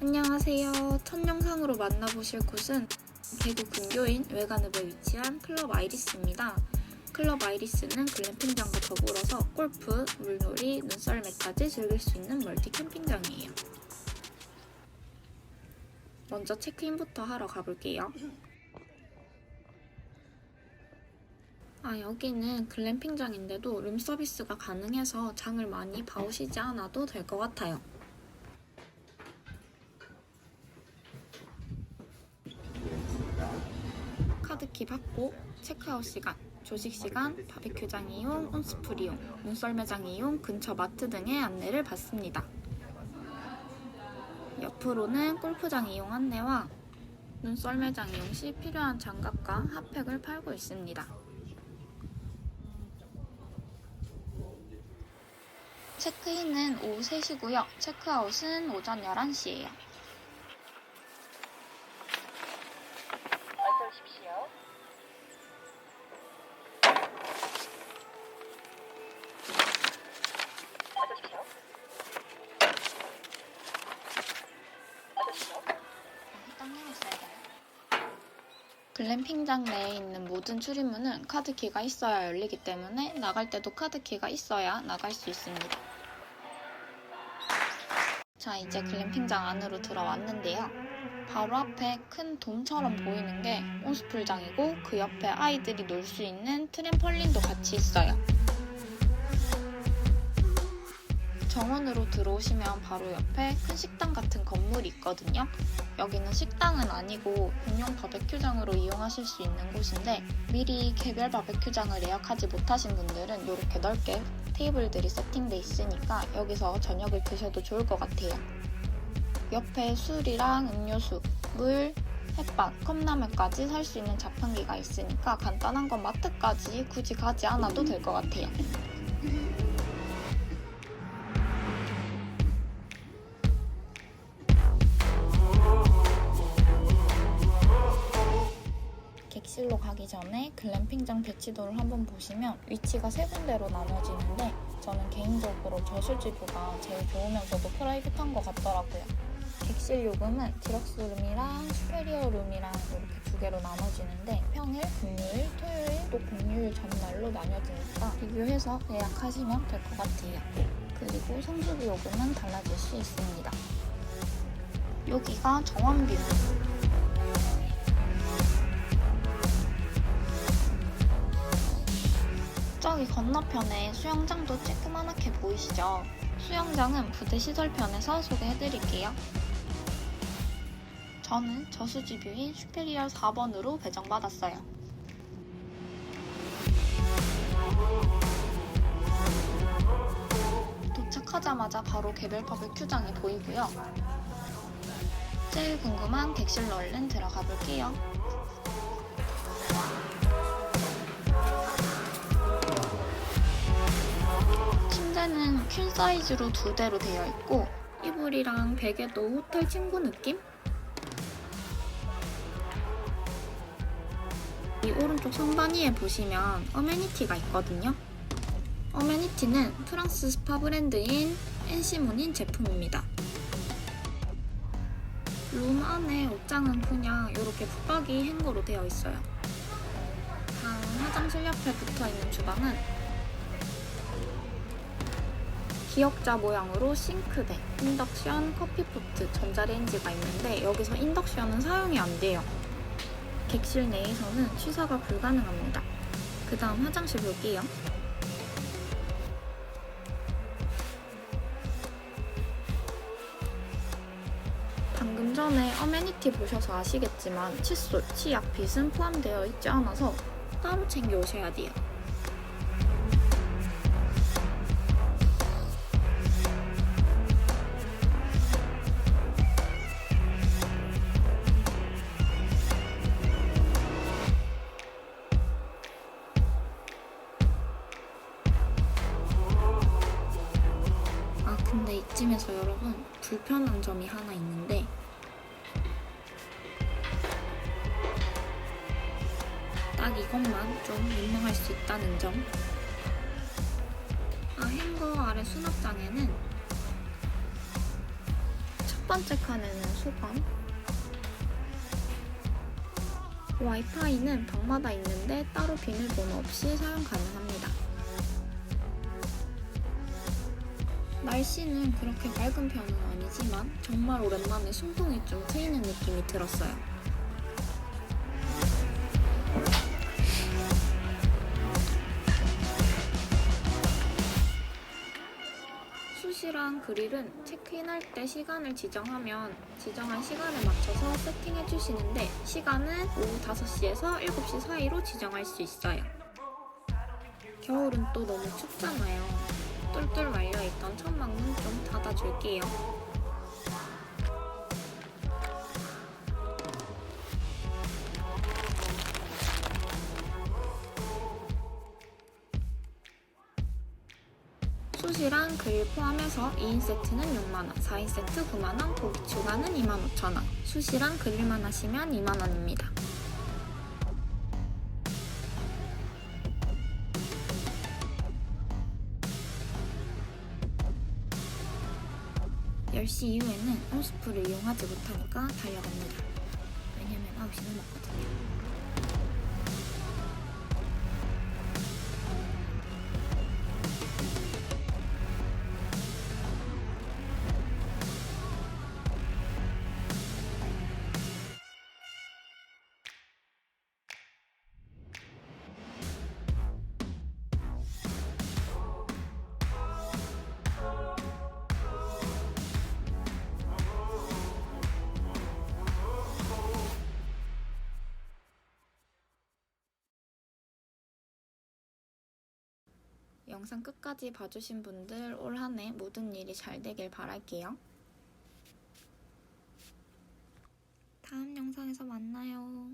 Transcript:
안녕하세요. 첫 영상으로 만나보실 곳은 대구 근교인 외관읍에 위치한 클럽 아이리스입니다. 클럽 아이리스는 글램 핑장과 더불어서 골프, 물놀이, 눈썰매까지 즐길 수 있는 멀티 캠핑장이에요. 먼저 체크인부터 하러 가볼게요. 아, 여기는 글램핑장인데도 룸 서비스가 가능해서 장을 많이 봐오시지 않아도 될 것 같아요. 카드키 받고 체크아웃 시간, 조식 시간, 바베큐장 이용, 온스풀 이용, 눈썰매장 이용, 근처 마트 등의 안내를 받습니다. 옆으로는 골프장 이용 안내와 눈썰매장 이용 시 필요한 장갑과 핫팩을 팔고 있습니다. 체크인은 오후 3시고요. 체크아웃은 오전 11시예요. 글램핑장 내에 있는 모든 출입문은 카드키가 있어야 열리기 때문에 나갈 때도 카드키가 있어야 나갈 수 있습니다. 자, 이제 글램핑장 안으로 들어왔는데요. 바로 앞에 큰 돔처럼 보이는 게 온스풀장이고 그 옆에 아이들이 놀 수 있는 트램펄린도 같이 있어요. 정원으로 들어오시면 바로 옆에 큰 식당 같은 건물이 있거든요. 여기는 식당은 아니고 공용 바베큐장으로 이용하실 수 있는 곳인데 미리 개별 바베큐장을 예약하지 못하신 분들은 이렇게 넓게 테이블들이 세팅돼 있으니까 여기서 저녁을 드셔도 좋을 것 같아요. 옆에 술이랑 음료수, 물, 햇반, 컵라면까지 살 수 있는 자판기가 있으니까 간단한 건 마트까지 굳이 가지 않아도 될 것 같아요. 가기 전에 글램핑장 배치도를 한번 보시면 위치가 세 군데로 나눠지는데 저는 개인적으로 저수지뷰가 제일 좋으면서도 프라이빗한 것 같더라고요. 객실 요금은 디럭스 룸이랑 슈페리어 룸이랑 이렇게 두 개로 나눠지는데 평일, 금요일, 토요일, 또 공휴일 전날로 나뉘어지니까 비교해서 예약하시면 될 것 같아요. 그리고 성수기 요금은 달라질 수 있습니다. 여기가. 저기 건너편에 수영장도 쬐끄만하게 보이시죠? 수영장은 부대 시설편에서 소개해드릴게요. 저는 저수지 뷰인 슈페리얼 4번으로 배정받았어요. 도착하자마자 바로 개별 바베큐장이 보이고요. 제일 궁금한 객실로 얼른 들어가 볼게요. 침대는 퀸 사이즈로 두 대로 되어 있고 이불이랑 베개도 호텔 친구 느낌? 이 오른쪽 상단위에 보시면 어메니티가 있거든요. 어메니티는 프랑스 스파 브랜드인 엔시몬인 제품입니다. 룸 안에 옷장은 그냥 이렇게 붙박이 행거로 되어 있어요. 방 화장실 옆에 붙어 있는 주방은 기역자 모양으로 싱크대, 인덕션, 커피포트, 전자레인지가 있는데 여기서 인덕션은 사용이 안 돼요. 객실 내에서는 취사가 불가능합니다. 그 다음 화장실 볼게요. 방금 전에 어메니티 보셔서 아시겠지만 칫솔, 치약, 빗은 포함되어 있지 않아서 따로 챙겨 오셔야 돼요. 이쯤에서 여러분 불편한 점이 하나 있는데 딱 이것만 좀 민망할 수 있다는 점. 아 행거 아래 수납장에는 첫 번째 칸에는 수건. 와이파이는 방마다 있는데 따로 비밀번호 없이 사용 가능합니다. 날씨는 그렇게 맑은 편은 아니지만 정말 오랜만에 숨통이 좀 트이는 느낌이 들었어요. 수시랑 그릴은 체크인할 때 시간을 지정하면 지정한 시간에 맞춰서 세팅해 주시는데 시간은 오후 5시에서 7시 사이로 지정할 수 있어요. 겨울은 또 너무 춥잖아요. 똘똘 말려있던 천막문 좀 닫아줄게요. 수시랑 그릴 포함해서 2인 세트는 6만원, 4인 세트 9만원, 고기 추가는 25,000원. 수시랑 그릴만 하시면 2만원입니다. (10시) 이후에는 온수풀을 이용하지 못하니까 달려갑니다. 왜냐면 9시 넘었거든요. 영상 끝까지 봐주신 분들 올 한 해 모든 일이 잘 되길 바랄게요. 다음 영상에서 만나요.